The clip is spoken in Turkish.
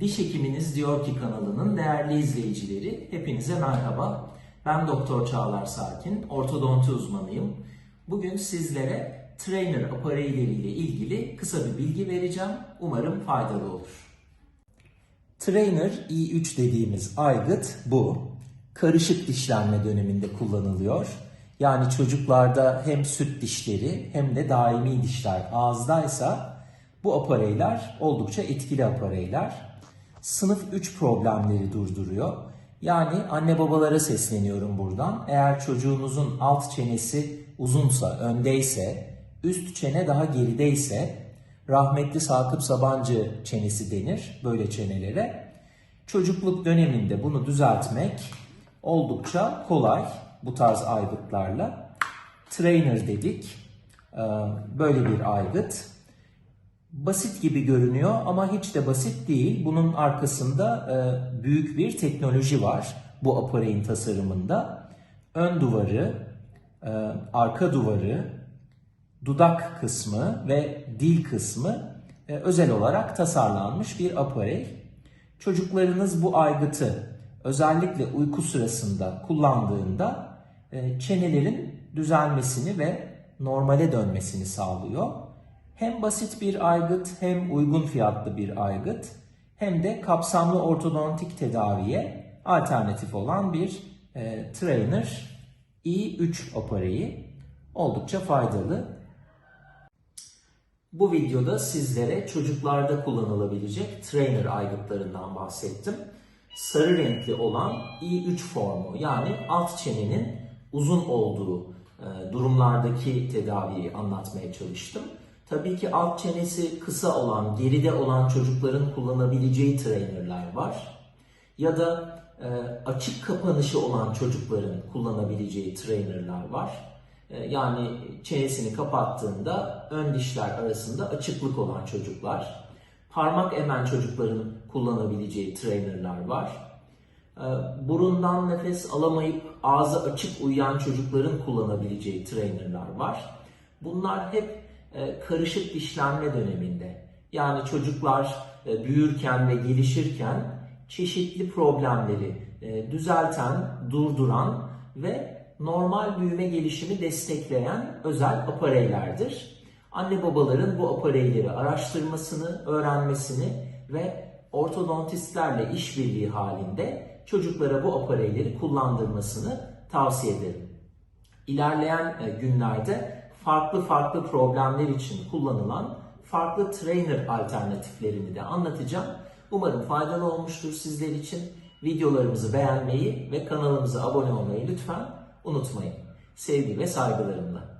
Diş Hekiminiz Diyor Ki kanalının değerli izleyicileri, hepinize merhaba. Ben Doktor Çağlar Sakin, ortodonti uzmanıyım. Bugün sizlere trainer apareyleriyle ilgili kısa bir bilgi vereceğim. Umarım faydalı olur. Trainer i3 dediğimiz aygıt bu. Karışık dişlenme döneminde kullanılıyor. Yani çocuklarda hem süt dişleri hem de daimi dişler ağızdaysa bu apareyler oldukça etkili apareyler. Sınıf 3 problemleri durduruyor. Yani anne babalara sesleniyorum buradan. Eğer çocuğunuzun alt çenesi uzunsa, öndeyse, üst çene daha gerideyse rahmetli Sakıp Sabancı çenesi denir böyle çenelere. Çocukluk döneminde bunu düzeltmek oldukça kolay bu tarz aygıtlarla. Trainer dedik. Ee, Böyle bir aygıt. Basit gibi görünüyor ama hiç de basit değil. Bunun arkasında e, büyük bir teknoloji var bu apareyin tasarımında. Ön duvarı, e, arka duvarı, dudak kısmı ve dil kısmı e, özel olarak tasarlanmış bir aparey. Çocuklarınız bu aygıtı özellikle uyku sırasında kullandığında e, çenelerin düzelmesini ve normale dönmesini sağlıyor. Hem basit bir aygıt hem uygun fiyatlı bir aygıt hem de kapsamlı ortodontik tedaviye alternatif olan bir e, trainer i3 apareyi oldukça faydalı. Bu videoda sizlere çocuklarda kullanılabilecek trainer aygıtlarından bahsettim. Sarı renkli olan i3 formu yani alt çenenin uzun olduğu e, durumlardaki tedaviyi anlatmaya çalıştım. Tabii ki alt çenesi kısa olan, geride olan çocukların kullanabileceği trainerlar var. Ya da e, açık kapanışı olan çocukların kullanabileceği trainerlar var. E, yani çenesini kapattığında ön dişler arasında açıklık olan çocuklar. Parmak emen çocukların kullanabileceği trainerlar var. E, burundan nefes alamayıp ağzı açık uyuyan çocukların kullanabileceği trainerlar var. Bunlar hep karışık dişlenme döneminde. Yani çocuklar e, büyürken ve gelişirken çeşitli problemleri e, düzelten, durduran ve normal büyüme gelişimi destekleyen özel apareylerdir. Anne babaların bu apareyleri araştırmasını, öğrenmesini ve ortodontistlerle işbirliği halinde çocuklara bu apareyleri kullandırmasını tavsiye ederim. İlerleyen günlerde farklı farklı problemler için kullanılan farklı trainer alternatiflerini de anlatacağım. Umarım faydalı olmuştur sizler için. Videolarımızı beğenmeyi ve kanalımıza abone olmayı lütfen unutmayın. Sevgi ve saygılarımla.